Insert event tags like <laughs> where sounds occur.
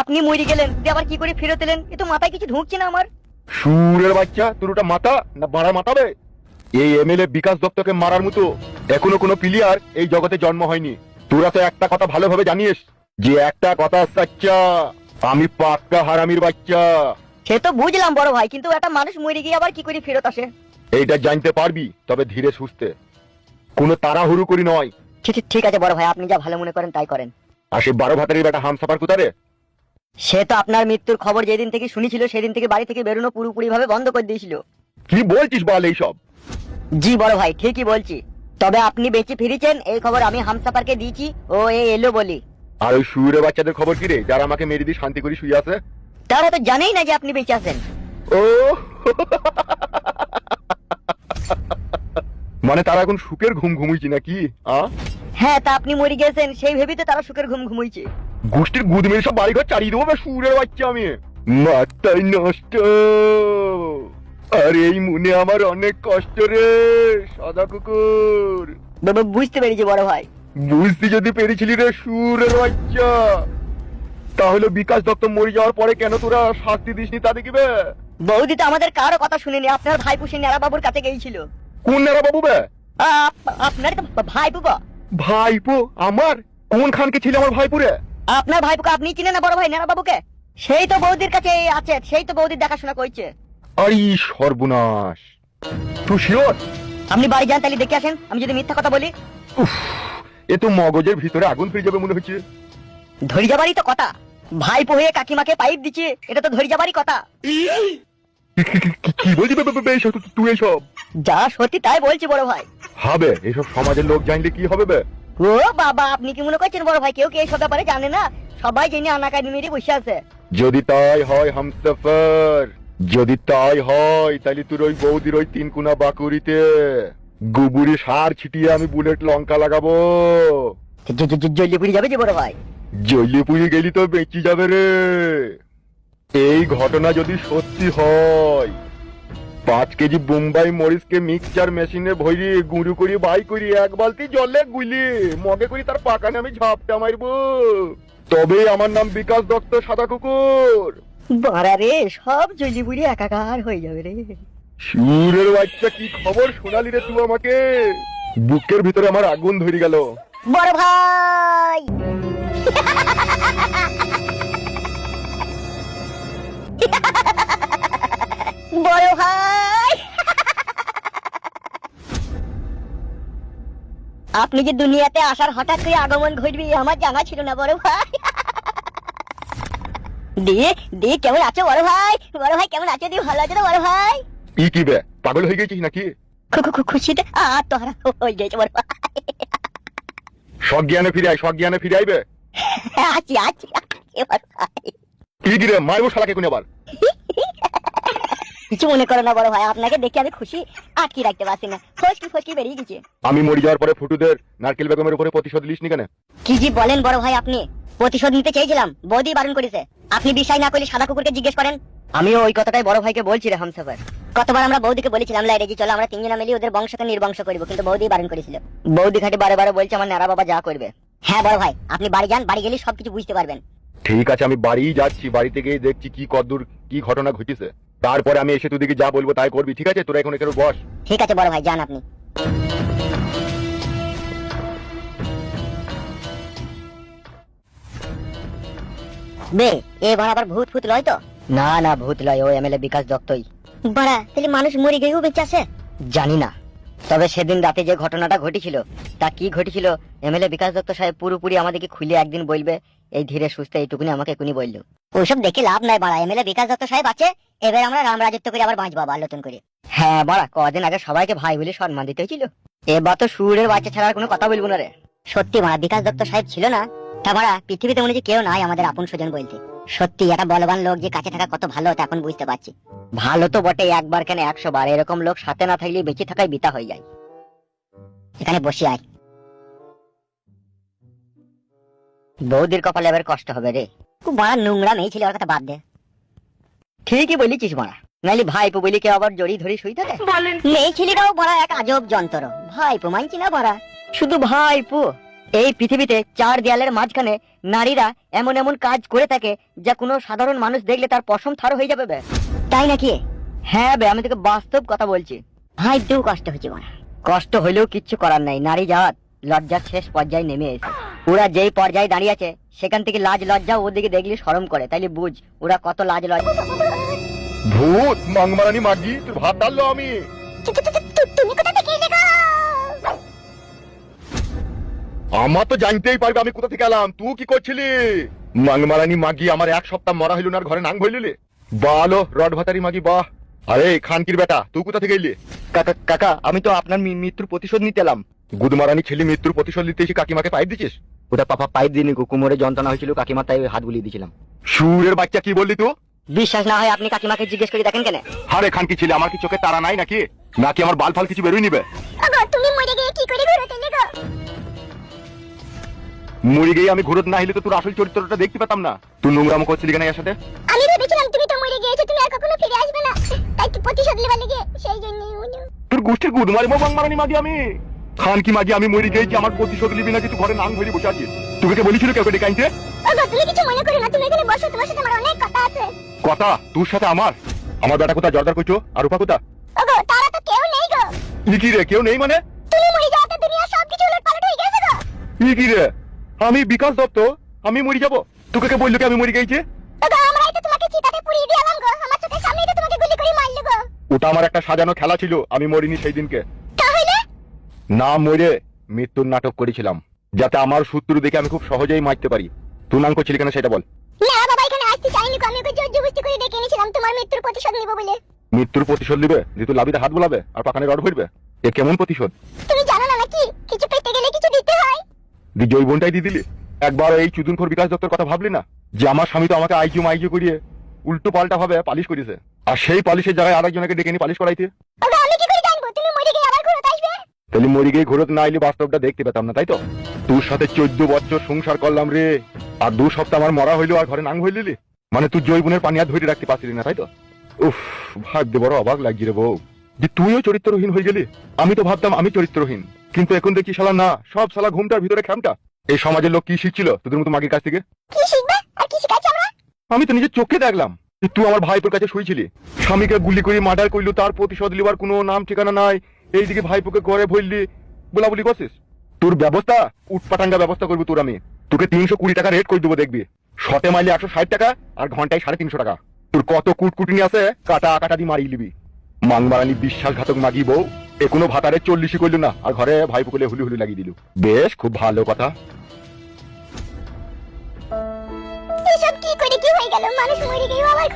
আপনি মরে গেলেন দিয়ে আবার কি করে ফেরত এলেন? এ তো মাথায় কিছু ঢুকছে না আমার। সুরের বাচ্চা তোর ওটা মাথা না বাড়া মাথাবে এই এমএলএ বিকাশ দত্তকে মারার মতো এখনও কোনো প্লেয়ার এই জগতে জন্ম হয়নি। তোরা তো একটা কথা ভালোভাবে জানিস যে একটা কথা সাচ্চা আমি পাক্কা হারামির বাচ্চা। সে তো বুঝলাম বড় ভাই কিন্তু একটা মানুষ মরে গিয়ে আবার কি করে ফেরত আসে? এইটা জানতে পারবি তবে ধীরে সুস্থে। কোনো তাড়াহুড়ো করি নয়। ঠিক ঠিক আছে বড় ভাই আপনি যা ভালো মনে করেন তাই করেন। আর সে বারো ভাতারের একটা হামসাপার কোথারে সে তো আপনার মৃত্যুর খবর যেদিন থেকে শুনেছিল সেদিন থেকে বাড়ি থেকে বেরোনো পুরোপুরি ভাবে বন্ধ করে দিয়েছিল। কি বলছিস বল এইসব? জি বড় ভাই ঠিকই বলছি। তবে আপনি বেঁচে ফিরেছেন এই খবর আমি হামসাপারকে দিয়েছি ও এ এলো বলি। আর ওই সুরের বাচ্চাদের খবর কি রে? যারা আমাকে মেরে দিয়ে শান্তি করে শুয়ে আছে? তারা তো জানেই না যে আপনি বেঁচে আছেন। ও! মানে তারা এখন সুখের ঘুম ঘুমুইছি নাকি আ? হ্যাঁ তা আপনি মরে গেছেন সেই ভেবেই তো তারা সুখের ঘুম ঘুমুইছে। গোষ্ঠীর গুদ মেরে সব বাড়িঘর চালিয়ে দেবো বে সুরের বাচ্চা আমি। মাথায় নষ্ট। আর এই মনে আমার অনেক কষ্ট রে সাদা কুকুর। বাবা, বুঝতে পেরেছি বড় ভাই। বুঝতে যদি পেরেছিলি রে সুরের বাচ্চা। তাহলে বিকাশ দত্ত মরে যাওয়ার পরে কেন তোরা শাস্তি দিসনি তা দেখিবে? বৌদি তো আমাদের কারও কথা শুনেনি আপনার ভাই পুষে নেড়া বাবুর কাছে গিয়েছিল। কোন নেরা বাবু বে আপনার তো ভাই পুপা ভাইপো আমার? কোন খানকে ছিল আমার ভাইপুরে? আপনার ভাই পুকা আপনি চিনেন না বড় ভাই নেড়া বাবুকে? সেই তো বৌদির কাছে আছে সেই তো বৌদির দেখাশোনা করছে। আরে সর্বনাশ। তুই শিওর আপনি বাড়ি যান তাহলে দেখে আসেন আমি যদি মিথ্যা কথা বলি। এ তো মগজের ভিতরে আগুন ফিরে যাবে মনে হচ্ছে। ধরে যাবারই তো কথা। ভাই হয়ে কাকিমাকে পাইপ দিচ্ছে এটা তো ধরে যাবারই কথা। <laughs> কি- বলছি? তুই এইসব যা সত্যি তাই বলছি বড় ভাই। হবে এসব সমাজের লোক জানলে কি হবে বে? ও বাবা আপনি কি মনে করছেন বড় ভাই? কেউ কি এইসব ব্যাপারে জানে না? সবাই জেনে আনাকানি মেরে বসে আছে। যদি তাই হয় হামসফার। যদি তাই হয় তাহলে তোর ওই বৌদির ওই তিন কুনা বাকুরিতে গুবুরি সার ছিটিয়ে আমি বুলেট লঙ্কা লাগাবো। জ- জ- জ- জলদি পুড়ে যাবে যে বড় ভাই। জলে পুড়ে গেলি তো বেঁচে যাবে রে। এই ঘটনা যদি সত্যি হয় পাঁচ কেজি বোম্বাই মরিচকে মিক্সচার মেশিনে ভরি গুঁড়ো করি বাই করি এক বালতি জলে গুলি। মগে করি তার পাকানে আমি ঝাপটা মারবো। তবে আমার নাম বিকাশ দত্ত সাদা কুকুর। বাড়া রে সব জলি পুড়ে একাকার হয়ে যাবে রে। সুরের বাচ্চা কি খবর শোনালি রে তুই আমাকে? বুকের ভিতরে আমার আগুন ধরে গেল। বড় ভাই! <laughs> বড় ভাই। আপনি যে দুনিয়াতে আসার হঠাৎ করে আগমন ঘটবে আমার জানা ছিল না বড় ভাই। দিয়ে দিয়ে কেমন আছো বড় ভাই? বড় ভাই কেমন আছো? দিয়ে ভালো আছো তো বড় ভাই? ই কি বে পাগল হয়ে গেছিস নাকি? খুশিতে আত্মহারা হয়ে গেছে বড় ভাই। সজ্ঞানে ফিরে আয় সজ্ঞানে ফিরে আইবে আছি আছি কি কি রে মারবো শালাকে কোন আবার? <laughs> কিছু মনে করো না বড় ভাই। আপনাকে দেখে আমি খুশি। আটকে রাখতে পারছি না। ফসকি ফসকি বেরিয়ে গেছে। আমি মরে যাওয়ার পরে ফুটুদের নারকেল বেগমের উপরে প্রতিশোধ লিসনি কেন? কি জি বলেন বড় ভাই আপনি। প্রতিশোধ নিতে চেয়েছিলাম বৌদি বারণ করেছে। আপনি বিশ্বাস না করলে সাদা কুকুরকে জিজ্ঞেস করেন। আমিও ওই কথাটাই বড় ভাইকে বলছি রে হামসাফার। কতবার আমরা বৌদিকে বলেছিলাম লাই রেজি চলো আমরা তিনজনে মিলে ওদের বংশকে নির্বংশ করব কিন্তু বৌদি বারণ করেছিল। বৌদি খাটি বারে বারে বলছে আমার নারা বাবা যা করবে। হ্যাঁ বড় ভাই আপনি বাড়ি যান বাড়ি গেলে সবকিছু বুঝতে পারবেন। ঠিক আছে আমি বাড়ি যাচ্ছি বাড়িতে গিয়ে দেখছি কি কদ্দূর কি ঘটনা ঘটেছে। তারপরে আমি এসে তোদিকে যা বলব তাই করবি ঠিক আছে? তোরা এখন এখানে বস। ঠিক আছে বড় ভাই যান আপনি। বে এবার আবার ভূত ফুত লয় তো? না না ভূত লয় ও এমএলএ বিকাশ দত্তই। বড়া তাহলে মানুষ মরে গিয়েও বেঁচে আছে? জানি না। তবে সেদিন রাতে যে ঘটনাটা ঘটেছিল তা কি ঘটেছিল এমএলএ বিকাশ দত্ত সাহেব পুরোপুরি আমাদেরকে খুলে একদিন বলবে এই ধীরে সুস্থে এইটুকুনি আমাকে এখুনি বলল। ওইসব দেখে লাভ নাই বাড়া এমএলএ বিকাশ দত্ত সাহেব আছে এবার আমরা রাম রাজত্ব করে আবার বাঁচবো আবার নতুন করে। হ্যাঁ বাড়া কদিন আগে সবাইকে ভাই বলে সম্মান দিতে হয়েছিল। এবার তো সুরের বাচ্চা ছাড়া আর কোনো কথা বলব না রে। সত্যি মারা বিকাশ দত্ত সাহেব ছিল না তা মারা পৃথিবীতে মনে হচ্ছে কেউ নাই আমাদের আপন স্বজন বলতে। সত্যি একটা বলবান লোক যে কাছে থাকা কত ভালো তা এখন বুঝতে পারছি। ভালো তো বটে একবার কেন একশো বার এরকম লোক সাথে না থাকলে বেঁচে থাকাই বিতা হয়ে যায়। এখানে বসে আয়। বৌদির কপালে এবার কষ্ট হবে রে। খুব বড় নোংরা মেয়ে ছিল ওর কথা বাদ দে। ঠিকই বলেছিস মারা। নাইলে ভাইপো বলি কেউ আবার জড়ি ধরি শুই থাকে মেয়ে ছেলেরাও বড় এক আজব যন্ত্র। ভাইপো মানছি না বড়া শুধু ভাইপো। এই পৃথিবীতে চার দেয়ালের মাঝখানে নারীরা এমন এমন কাজ করে থাকে যা কোনো সাধারণ মানুষ দেখলে তার পশম থার হয়ে যাবে বে। তাই নাকি? হ্যাঁ বে আমি তোকে বাস্তব কথা বলছি। হাই দু কষ্ট হচ্ছে কষ্ট হইলেও কিচ্ছু করার নাই নারী জাত। লজ্জার শেষ পর্যায়ে নেমে এসে। ওরা যেই পর্যায়ে দাঁড়িয়ে আছে সেখান থেকে লাজ লজ্জা ওদিকে দেখলে শরম করে তাইলে বুঝ ওরা কত লাজ লজ্জা। ভূত মাংমারানি মাগি তোর ভাত ডাললো আমি। আমার তো জানতেই পারবে আমি কোথা থেকে এলাম। তুই কি করছিলি? মাংমারানি মাগি আমার এক সপ্তাহ মরা হইল না ঘরে নাং ভইলিলি বালো রড ভাতারি মাগি বাহ। আরে খানকির বেটা তুই কোথা থেকে এলি? কাকা কাকা আমি তো আপনার মৃত্যুর প্রতিশোধ নিতে এলাম। গুদমারানি ছেলে মৃত্যুর প্রতিশোধ নিতে এসে কাকিমাকে পাইপ দিছিস ওটা পাপা পাইপ দিনি গো কোমরে যন্ত্রণা হয়েছিল কাকিমা তাই হাত বুলিয়ে দিয়েছিলাম। সুরের বাচ্চা কি বললি তুই? বিশ্বাস না হয় আপনি কাকিমাকে জিজ্ঞেস করে দেখেন কেন? আরে খানকি ছেলে আমার কি চোখে তারা নাই নাকি? নাকি আমার বাল ফাল কিছু বেরোই নিবে? তুমি মরে গিয়ে কি করে ঘুরতে মরে গিয়ে আমি ঘুরত না হইলে তো তোর আসল চরিত্রটা দেখতে পেতাম না। তুই নোংরামো করছিলি কেন এর সাথে? আমি ভেবেছিলাম তুমি তো মরে গিয়েছো তুমি আর কখনো ফিরে আসবে না। তাই তো প্রতিশোধ নেবার লেগে সেই জন্যই হলো তোর গোষ্ঠীর গুদ মারিব বাংমারানি মাগি আমি। খান কি মাগি আমি মরে গেছি আমার প্রতিশোধ নিবি নাকি তুই ঘরে নাং ধরে বসে আছিস। তোকে কে বলেছিল কেউ ডেকে আনতে তুমি কিছু মনে করো না তুমি এখানে বসো তোমার সাথে আমার অনেক কথা আছে। কথা? তোর সাথে আমার? আমার বেটা কোথা জর্দার কইছো? আর রূপা কোথা ওগো তারা তো কেউ নেই গো। কি রে কেউ নেই মানে? তুমি মরে যাওয়াতে দুনিয়া সবকিছু উলট পালট হয়ে গেছে গো। কি রে? আমি বিকাশ দত্ত আমি মরে যাব। তোকে কে বলল কি আমি মরে গেছি? ওটা আমার একটা সাজানো খেলা ছিল আমি মরিনি সেই দিনকে না মরে মৃত্যুর নাটক করেছিলাম যাতে আমার শত্রু দেখে আমি খুব সহজেই মারতে পারি। তুই নাম করছিলি কেন সেটা বল। না বাবা এখানে আসতে চাইনি আমি ওকে জোর জবরদস্তি করে ডেকে এনেছিলাম। তোমার মৃত্যুর প্রতিশোধ নিব বলে। মৃত্যুর প্রতিশোধ নিবে? যে তুই লাভিতে হাত বোলাবে আর পাখানে রড ভরবে এ কেমন প্রতিশোধ? তুমি তুই জৈবনটাই দিয়ে দিলি? একবার এই চুদুনখোর বিকাশ দত্তর কথা ভাবলি না? যে আমার স্বামী তো আমাকে আইজু মাইজু করিয়ে উল্টো পাল্টা ভাবে পালিশ করেছে আর সেই পালিশের জায়গায় আরেকজনকে ডেকে নিয়ে পালিশ করাইতে? ওগো আমি কি করে জানব? তুমি মরে গিয়ে আবার ঘুরতে আসবে? তাহলে মরি গিয়ে ঘুরত না আইলে বাস্তবটা দেখতে পেতাম না তাই তো? তোর সাথে চোদ্দ বছর সংসার করলাম রে। আর দু সপ্তাহ আমার মরা হইল আর ঘরে নাং হইলিলি? মানে তুই জৈবনের পানি আর ধরে রাখতে পারছিলি না তাই তো? উফ ভাবতে বড় অবাক লাগছে রে বউ। যে তুইও চরিত্রহীন হয়ে গেলি? আমি তো ভাবতাম আমি চরিত্রহীন। কিন্তু এখন দেখছি শালা না সব শালা ঘুমটার ভিতরে খ্যামটা এই সমাজের লোক কি শিখছিল তোদের মতো মাগির কাছ থেকে? কি শিখবে? আর কি শিখাচ্ছি আমরা? আমি তো নিজের চোখে দেখলাম তুই আমার ভাইপোর কাছে শুয়েছিলি স্বামীকে গুলি করে মার্ডার করলি তার প্রতিশোধ লিবার কোনো নাম ঠিকানা নাই এইদিকে ভাইপোকে ঘরে ভরলি বলাবলি করছিস? তোর ব্যবস্থা উটপাটাঙ্গা ব্যবস্থা করবি তোর আমি। তোকে তিনশো কুড়ি টাকা রেট করে দেবো দেখবি। শটে মাইলে একশো ষাট টাকা আর ঘন্টায় সাড়ে তিনশো টাকা। তোর কত কুটকুটিনি আছে কাটা কাটা দিয়ে মারিয়ে নিবি। মাংমারানি বিশ্বাসঘাতক মাগি বউ। এ কোনো ভাতারে চল্লিশই করল না, আর ঘরে ভাই পুকুলে হুলি হুলি লাগিয়ে দিল। বেশ, খুব ভালো কথা। কি করে, কি হয়ে গেল? মানুষ মরে গেল আবার